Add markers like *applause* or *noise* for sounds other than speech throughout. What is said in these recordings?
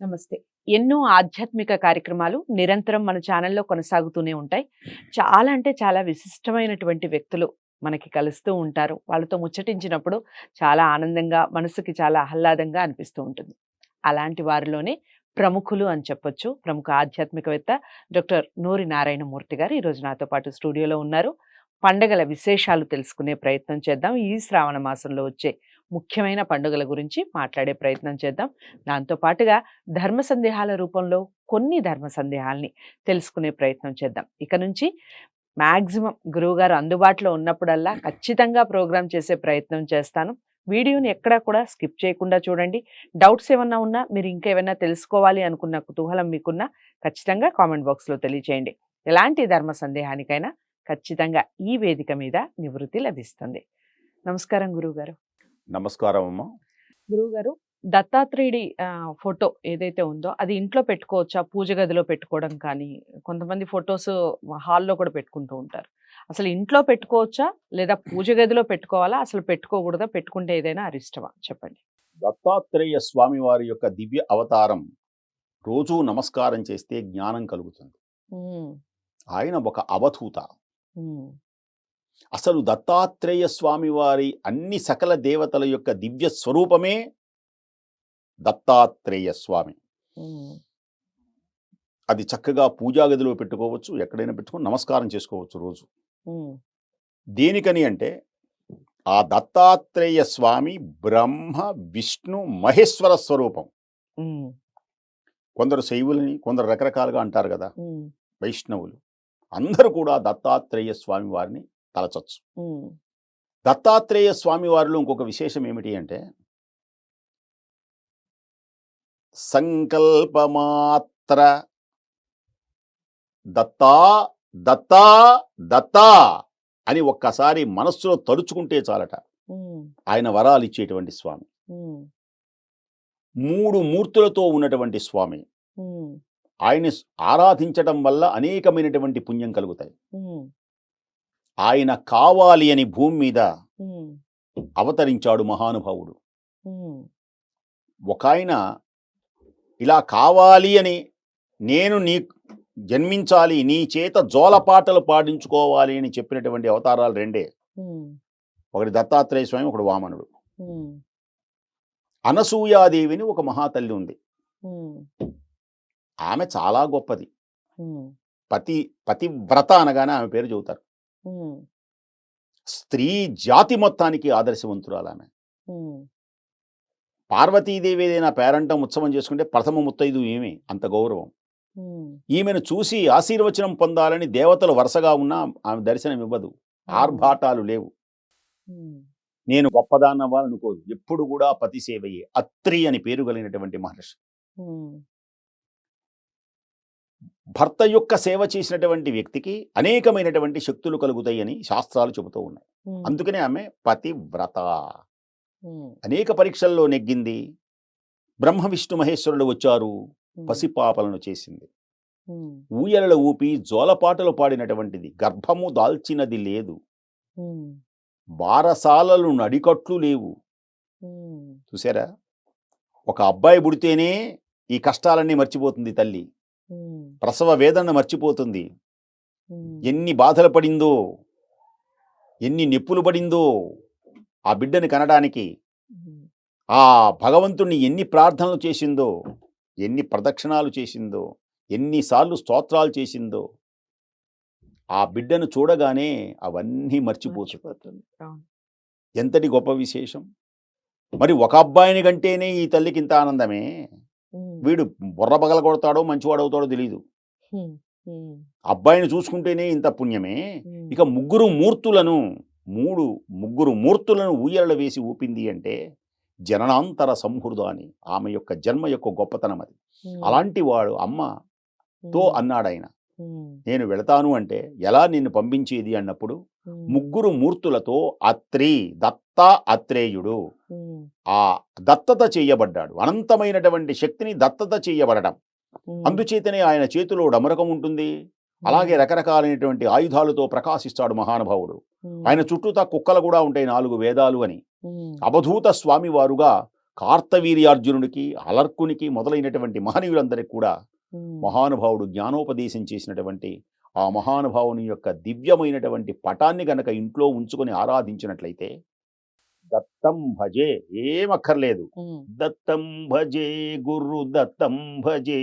నమస్తే. ఎన్నో ఆధ్యాత్మిక కార్యక్రమాలు నిరంతరం మన ఛానల్లో కొనసాగుతూనే ఉంటాయి. చాలా అంటే చాలా విశిష్టమైనటువంటి వ్యక్తులు మనకి కలుస్తూ ఉంటారు. వాళ్ళతో ముచ్చటించినప్పుడు చాలా ఆనందంగా మనసుకి చాలా ఆహ్లాదంగా అనిపిస్తూ ఉంటుంది. అలాంటి వారిలోనే ప్రముఖులు అని చెప్పొచ్చు. ప్రముఖ ఆధ్యాత్మికవేత్త డాక్టర్ నూరి నారాయణమూర్తి గారు ఈరోజు నాతో పాటు స్టూడియోలో ఉన్నారు. పండగల విశేషాలు తెలుసుకునే ప్రయత్నం చేద్దాం. ఈ శ్రావణ మాసంలో వచ్చే ముఖ్యమైన పండుగల గురించి మాట్లాడే ప్రయత్నం చేద్దాం. దాంతో పాటుగా ధర్మ సందేహాల రూపంలో కొన్ని ధర్మ సందేహాల్ని తెలుసుకునే ప్రయత్నం చేద్దాం. ఇక నుంచి మ్యాక్సిమం గురువుగారు అందుబాటులో ఉన్నప్పుడల్లా ఖచ్చితంగా ప్రోగ్రామ్ చేసే ప్రయత్నం చేస్తాను. వీడియోని ఎక్కడా కూడా స్కిప్ చేయకుండా చూడండి. డౌట్స్ ఏమన్నా ఉన్నా మీరు ఇంకేమైనా తెలుసుకోవాలి అనుకున్న కుతూహలం మీకున్నా ఖచ్చితంగా కామెంట్ బాక్స్లో తెలియచేయండి. ఎలాంటి ధర్మ సందేహానికైనా ఖచ్చితంగా ఈ వేదిక మీద నివృత్తి లభిస్తుంది. నమస్కారం గురువుగారు. నమస్కారం అమ్మ గురువుగారు దత్తాత్రేయుడి ఆ, ఫోటో ఏదైతే ఉందో అది ఇంట్లో పెట్టుకోవచ్చా? పూజ గదిలో పెట్టుకోవడం కానీ కొంతమంది ఫొటోస్ హాల్లో కూడా పెట్టుకుంటూ ఉంటారు. అసలు ఇంట్లో పెట్టుకోవచ్చా? లేదా పూజ గదిలో పెట్టుకోవాలా? అసలు పెట్టుకోకూడదా? పెట్టుకుంటే ఏదైనా అరిష్టమా? చెప్పండి. దత్తాత్రేయ స్వామి వారి యొక్క దివ్య అవతారం రోజూ నమస్కారం చేస్తే జ్ఞానం కలుగుతుంది. ఆయన ఒక అవధూత. అసలు దత్తాత్రేయ స్వామి వారి అన్ని సకల దేవతల యొక్క దివ్య స్వరూపమే దత్తాత్రేయ స్వామి. అది చక్కగా పూజా గదిలో పెట్టుకోవచ్చు ఎక్కడైనా పెట్టుకొని నమస్కారం చేసుకోవచ్చు రోజు. దేనికని అంటే ఆ దత్తాత్రేయ స్వామి బ్రహ్మ విష్ణు మహేశ్వర స్వరూపం. కొందరు శైవులని కొందరు రకరకాలుగా అంటారు కదా వైష్ణవులు. అందరూ కూడా దత్తాత్రేయ స్వామి వారిని తలచచ్చు. దత్తాత్రేయ స్వామి వారిలో ఇంకొక విశేషం ఏమిటి అంటే సంకల్పమాత్ర దత్తా దత్తా దత్తా అని ఒక్కసారి మనస్సులో తలుచుకుంటే చాలట. ఆయన వరాలు ఇచ్చేటువంటి స్వామి. మూడు మూర్తులతో ఉన్నటువంటి స్వామి. ఆయన్ని ఆరాధించడం వల్ల అనేకమైనటువంటి పుణ్యం కలుగుతాయి. ఆయన కావాలి అని భూమి మీద అవతరించాడు మహానుభావుడు. ఒక ఆయన ఇలా కావాలి అని నేను నీ జన్మించాలి నీ చేత జోలపాటలు పాడించుకోవాలి అని చెప్పినటువంటి అవతారాలు రెండే. ఒకటి దత్తాత్రేయ స్వామి ఒకడు వామనుడు. అనసూయాదేవిని ఒక మహాతల్లి ఉంది. ఆమె చాలా గొప్పది. పతి పతివ్రత అనగానే ఆమె పేరు చెబుతారు. స్త్రీ జాతి మొత్తానికి ఆదర్శవంతురాలు ఆమె ఉమ్, పార్వతీదేవి ఏదైనా పేరంటం ఉత్సవం చేసుకుంటే ప్రథమ ముత్తైదు ఏమి అంత గౌరవం. ఈమెను చూసి ఆశీర్వచనం పొందాలని దేవతలు వరుసగా ఉన్నా ఆమె దర్శనం ఇవ్వదు. ఆర్భాటాలు లేవు. నేను గొప్పదాన్నవ్వాలనుకోదు ఎప్పుడు కూడా పతి సేవయే. అత్రి అని పేరు కలిగినటువంటి మహర్షి. భర్త యొక్క సేవ చేసినటువంటి వ్యక్తికి అనేకమైనటువంటి శక్తులు కలుగుతాయని శాస్త్రాలు చెబుతూ ఉన్నాయి. అందుకనే ఆమె పతివ్రత. అనేక పరీక్షల్లో నెగ్గింది. బ్రహ్మ విష్ణు మహేశ్వరులు వచ్చారు. పసిపాపలను చేసింది. ఊయలల ఊపి జోలపాటలు పాడినటువంటిది. గర్భము దాల్చినది లేదు. బారసాలలు నడికట్లు లేవు. చూసారా? ఒక అబ్బాయి పుడితేనే ఈ కష్టాలన్నీ మర్చిపోతుంది తల్లి. ప్రసవ వేదన మర్చిపోతుంది. ఎన్ని బాధలు పడిందో ఎన్ని నొప్పులు పడిందో ఆ బిడ్డని కనడానికి ఆ భగవంతుణ్ణి ఎన్ని ప్రార్థనలు చేసిందో ఎన్ని ప్రదక్షిణాలు చేసిందో ఎన్నిసార్లు స్తోత్రాలు చేసిందో ఆ బిడ్డను చూడగానే అవన్నీ మర్చిపోతుంది. ఎంతటి గొప్ప విశేషం. మరి ఒక అబ్బాయిని కంటేనే ఈ తల్లికి ఇంత ఆనందమే? వీడు బుర్ర పగల కొడతాడో మంచివాడవుతాడో తెలియదు ఉమ్, ఉమ్, అబ్బాయిని చూసుకుంటేనే ఇంత పుణ్యమే. ఇక ముగ్గురు మూర్తులను మూడు ముగ్గురు మూర్తులను ఊయల వేసి ఊపింది అంటే జననాంతర సంహృద అని ఆమె యొక్క జన్మ యొక్క గొప్పతనం అది. అలాంటి వాడు అమ్మతో అన్నాడు ఆయన నేను వెళతాను అంటే ఎలా నిన్ను పంపించేది అన్నప్పుడు ముగ్గురు మూర్తులతో అత్రి దత్త అత్రేయుడు ఆ దత్తత చేయబడ్డాడు. అనంతమైనటువంటి శక్తిని దత్తత చేయబడడం. అందుచేతనే ఆయన చేతిలో డమరకం ఉంటుంది. అలాగే రకరకాలైనటువంటి ఆయుధాలతో ప్రకాశిస్తాడు మహానుభావుడు. ఆయన చుట్టూతా కుక్కలు కూడా ఉంటాయి నాలుగు వేదాలు అని. అవధూత స్వామి వారుగా కార్తవీర్యార్జునుడికి అలర్కునికి మొదలైనటువంటి మహనీయులందరికీ కూడా మహానుభావుడు జ్ఞానోపదేశం చేసినటువంటి ఆ మహానుభావుని యొక్క దివ్యమైనటువంటి పటాన్ని గనక ఇంట్లో ఉంచుకొని ఆరాధించినట్లయితే దత్తం భజే ఏమక్కర్లేదు దత్తం భజే గురు దత్తం భజే.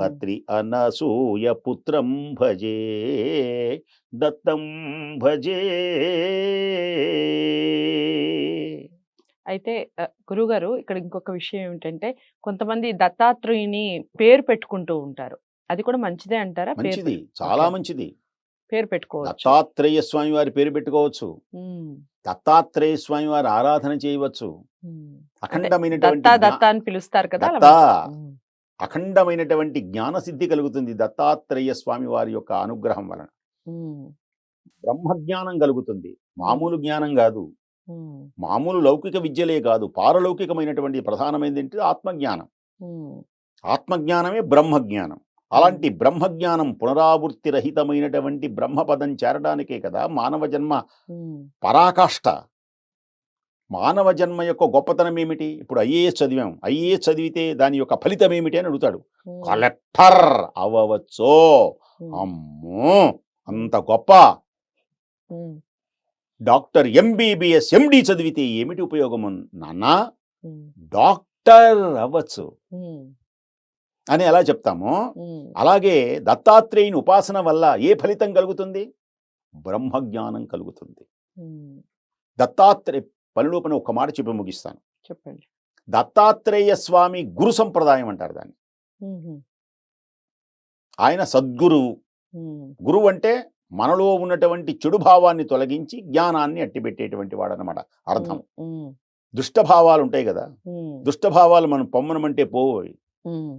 అత్రి అనసూయ పుత్రం భజే దత్తం భజే అయితే గురుగారు ఇక్కడ ఇంకొక విషయం ఏమిటంటే కొంతమంది దత్తాత్రేయుని పేరు పెట్టుకుంటూ ఉంటారు. అది కూడా మంచిదే అంటారా? మంచిది. చాలా. మంచిది. పేరు పెట్టుకోవచ్చు. దత్తాత్రేయ స్వామి వారి పేరు పెట్టుకోవచ్చు. దత్తాత్రేయ స్వామి వారి ఆరాధన చేయవచ్చు. దత్తా దత్తా అని పిలుస్తారు కదా అఖండమైనటువంటి జ్ఞానసిద్ధి కలుగుతుంది దత్తాత్రేయ స్వామి వారి యొక్క అనుగ్రహం వలన. ఉమ్, బ్రహ్మజ్ఞానం కలుగుతుంది. మామూలు జ్ఞానం కాదు. మామూలు లౌకిక విద్యలే కాదు. పారలౌకికమైనటువంటి ప్రధానమైనది ఏంటి ఆత్మజ్ఞానం ఆత్మజ్ఞానమే బ్రహ్మజ్ఞానం. అలాంటి బ్రహ్మజ్ఞానం పునరావృత్తి రహితమైనటువంటి బ్రహ్మపదం చేరడానికే కదా మానవ జన్మ పరాకాష్ట. మానవ జన్మ యొక్క గొప్పతనం ఏమిటి? ఇప్పుడు ఐఏఎస్ చదివాం. ఐఏఎస్ చదివితే దాని యొక్క ఫలితం ఏమిటి అని అడుగుతాడు. కలెక్టర్ అవ్వవచ్చో అమ్మో! అంత గొప్ప. డాక్టర్ ఎంబీబీఎస్ ఎండి చదివితే ఏమిటి ఉపయోగం నాన్న డాక్టర్ అవ్వచ్చు. అని ఎలా చెప్తామో అలాగే దత్తాత్రేయుని ఉపాసన వల్ల ఏ ఫలితం కలుగుతుంది? బ్రహ్మజ్ఞానం కలుగుతుంది. దత్తాత్రేయ పనిలో పని ఒక మాట చెప్పి ముగిస్తాను. చెప్పండి. దత్తాత్రేయ స్వామి గురు సంప్రదాయం అంటారు దాన్ని. ఆయన సద్గురువు గురువు అంటే మనలో ఉన్నటువంటి చెడు భావాన్ని తొలగించి జ్ఞానాన్ని అట్టిపెట్టేటువంటి వాడనమాట అర్థం. ఉమ్, దుష్ట భావాలు ఉంటాయి కదా. ఉమ్, దుష్ట భావాలు మనం పొమ్మనమంటే పోయి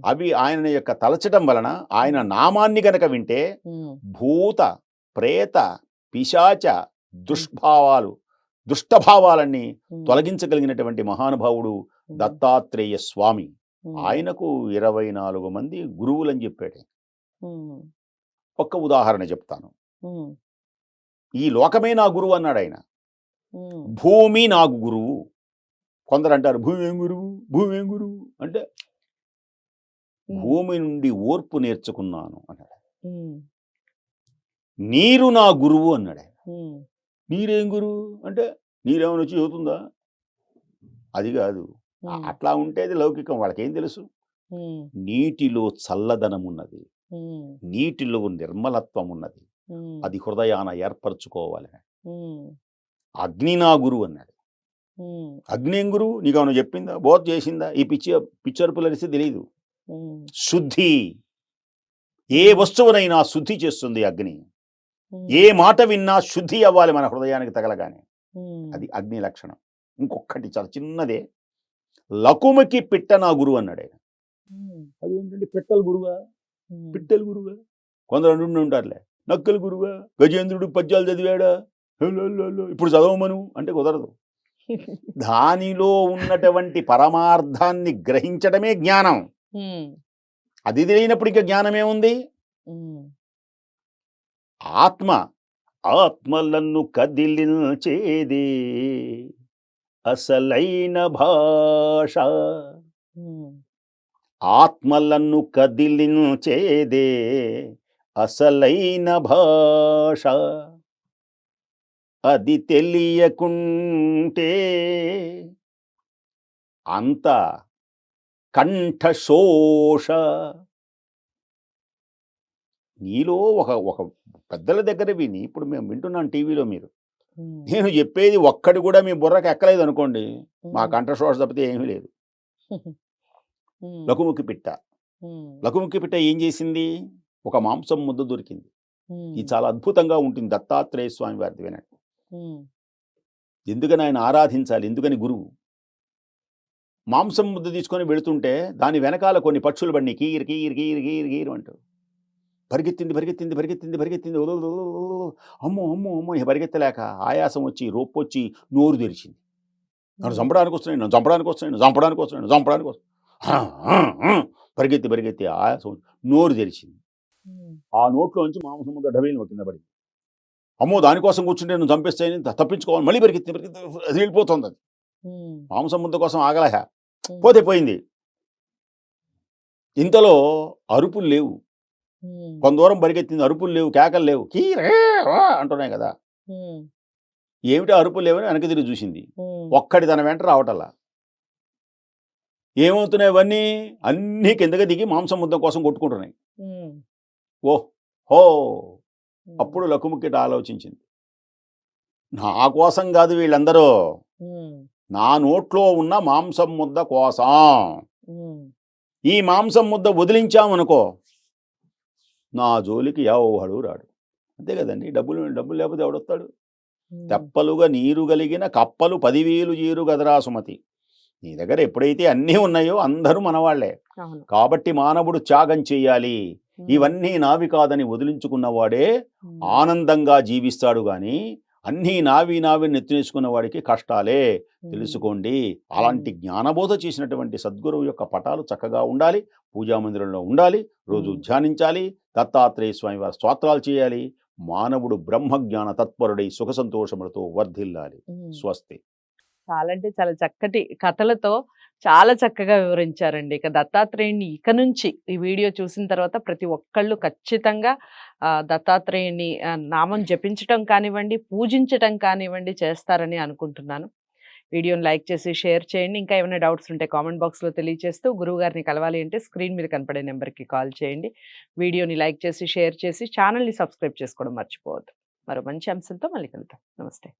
అవి ఆయన యొక్క తలచటం వలన ఆయన నామాన్ని గనక వింటే భూత ప్రేత పిశాచ దుష్భావాలు దుష్టభావాలన్నీ తొలగించగలిగినటువంటి మహానుభావుడు దత్తాత్రేయ స్వామి. ఆయనకు ఇరవై నాలుగు మంది గురువులని చెప్పాడు. ఒక్క ఉదాహరణ చెప్తాను. ఉమ్, ఈ లోకమే నా గురువు అన్నాడు ఆయన ఉమ్, భూమి నాకు గురువు. కొందరు అంటారు భూమి ఏం గురువు? భూమి ఏం గురువు? అంటే ఉమ్, భూమి నుండి ఓర్పు నేర్చుకున్నాను అన్నాడు. ఉమ్, నీరు నా గురువు అన్నాడు ఆయన ఉమ్, నీరేం గురువు? అంటే నీరేమైనా వచ్చి చదువుతుందా అది కాదు. ఆ- ఉమ్, అట్లా ఉంటే అది లౌకికం వాళ్ళకేం తెలుసు? ఉమ్, నీటిలో చల్లదనం ఉన్నది ఉమ్, నీటిలో నిర్మలత్వం ఉన్నది అది హృదయాన ఏర్పరచుకోవాలి. ఉమ్, అగ్ని నా గురువు అన్నాడు. అగ్ని ఏం గురువు? నీకు ఏమైనా చెప్పిందా? బోధ చేసిందా? ఈ పిచ్చి పిచ్చరుపులు అరిస్తే తెలియదు శుద్ధి. ఏ వస్తువునైనా శుద్ధి చేస్తుంది అగ్ని. ఏ మాట విన్నా శుద్ధి అవ్వాలి మన హృదయానికి తగలగానే. అది అగ్ని లక్షణం. ఇంకొకటి చాలా చిన్నదే. లకుమకి పిట్ట నా గురువు అన్నాడు. ఆయన అదేంటంటే పిట్టల గురువా? పిట్టల గురువా? కొందరు అంటుండి ఉంటారులే నక్కల గురువా? గజేంద్రుడు పద్యాలు చదివాడా? ఇప్పుడు చదవమను అంటే కుదరదు. దానిలో ఉన్నటువంటి పరమార్థాన్ని గ్రహించడమే జ్ఞానం. అది తెలియనప్పుడు ఇంకా జ్ఞానమే ఉంది ఉమ్, ఆత్మ. ఆత్మలను కదిలించేది. అసలైన భాష. ఆత్మలను కదిలించేదే. అసలైన భాష. అది తెలియకుంటే అంత కంఠశోష. నీలో ఒక ఒక పెద్దల దగ్గర విని ఇప్పుడు మేము వింటున్నాం టీవీలో మీరు. నేను చెప్పేది ఒక్కటి కూడా మీ బుర్రకు ఎక్కలేదు అనుకోండి మా కంఠశోష తప్పితే ఏమీ లేదు. *laughs* ఉమ్, లకుముకి పిట్ట. ఉమ్, లకుముకి పిట్ట ఏం చేసింది? ఒక మాంసం ముద్ద దొరికింది. ఇది చాలా అద్భుతంగా ఉంటుంది దత్తాత్రేయ స్వామి వారిది వినండి. ఎందుకని ఆయన ఆరాధించాలి? ఎందుకని గురువు? మాంసం ముద్ద తీసుకొని వెళుతుంటే దాని వెనకాల కొన్ని పక్షులు బండి కీర్ కీర్ కీర్ కీర్ కీర్ అంటూ పరిగెత్తింది పరిగెత్తింది పరిగెత్తింది పరిగెత్తింది. అమ్మో అమ్మో అమ్మో పరిగెత్తలేక ఆయాసం వచ్చి రొప్పు వచ్చి నోరు తెరిచింది. నన్ను చంపడానికి వస్తున్నాయి నన్ను చంపడానికి వస్తున్నాయి చంపడానికి వస్తున్నాయి చంపడానికి వస్తున్నాయి. పరిగెత్తి పరిగెత్తి ఆయాసం నోరు తెరిచింది. ఆ నోట్లోంచి మాంసం ముద్ద డబేలు కింద పడింది. అమ్మో! దానికోసం కూర్చుంటే నువ్వు చంపేస్తాయని త- తప్పించుకోవాలి మళ్ళీ పరిగెత్తి పరిగెత్తి అది వెళ్ళిపోతుంది అది. మాంసం ముద్ద కోసం ఆగలహ పోతే పోయింది. ఇంతలో అరుపులు లేవు. కొంత దూరం పరిగెత్తింది అరుపులు లేవు కేకలు లేవు. అంటున్నాయి కదా. ఏమిటి అరుపులు లేవని వెనక తిరిగి చూసింది. ఒక్కడి తన వెంట రావటల్లా ఏమవుతున్నాయి ఇవన్నీ? అన్నీ కిందకి దిగి మాంసం ముద్ద కోసం కొట్టుకుంటున్నాయి. ఓ హో! అప్పుడు లకుముక్కిట ఆలోచించింది. నా కోసం కాదు వీళ్ళందరూ. నా నోట్లో ఉన్న మాంసం ముద్ద కోసం. ఈ మాంసం ముద్ద వదిలించామనుకో నా జోలికి ఎవడు రాడు. అంతే కదండి! డబ్బులు డబ్బులు లేకపోతే ఎవడొస్తాడు? తెప్పలుగా నీరు కలిగిన కప్పలు పదివేలు జీరు గదరా సుమతి. నీ దగ్గర ఎప్పుడైతే అన్నీ ఉన్నాయో అందరూ మనవాళ్ళే. కాబట్టి మానవుడు త్యాగం చేయాలి. ఇవన్నీ నావి కాదని వదిలించుకున్నవాడే ఉమ్, ఆనందంగా జీవిస్తాడు గాని అన్నీ నావి నావి నెత్తినేసుకున్న వాడికి కష్టాలే. తెలుసుకోండి. అలాంటి జ్ఞానబోధ చేసినటువంటి సద్గురువు యొక్క పటాలు చక్కగా ఉండాలి. పూజా మందిరంలో ఉండాలి. రోజు. ధ్యానించాలి. దత్తాత్రేయ స్వామి వారి స్తోత్రాలు చేయాలి. మానవుడు బ్రహ్మజ్ఞాన తత్పరుడై సుఖ సంతోషములతో వర్ధిల్లాలి. స్వస్తి. చాలా అంటే చాలా చక్కటి కథలతో చాలా చక్కగా వివరించారండి. ఇక దత్తాత్రేయుని ఇక నుంచి ఈ వీడియో చూసిన తర్వాత ప్రతి ఒక్కళ్ళు ఖచ్చితంగా దత్తాత్రేయుణ్ణి దత్తాత్రేయుని నామం జపించటం కానివ్వండి పూజించటం కానివ్వండి చేస్తారని అనుకుంటున్నాను. వీడియోని లైక్ చేసి షేర్ చేయండి. ఇంకా ఏమైనా డౌట్స్ ఉంటే కామెంట్ బాక్స్లో తెలియజేస్తూ గురువు గారిని కలవాలి అంటే స్క్రీన్ మీద కనపడే నెంబర్కి కాల్ చేయండి. వీడియోని లైక్ చేసి షేర్ చేసి ఛానల్ని సబ్స్క్రైబ్ చేసుకోవడం మర్చిపోవద్దు. మరో మంచి అంశంతో మళ్ళీ కలుద్దాం. నమస్తే.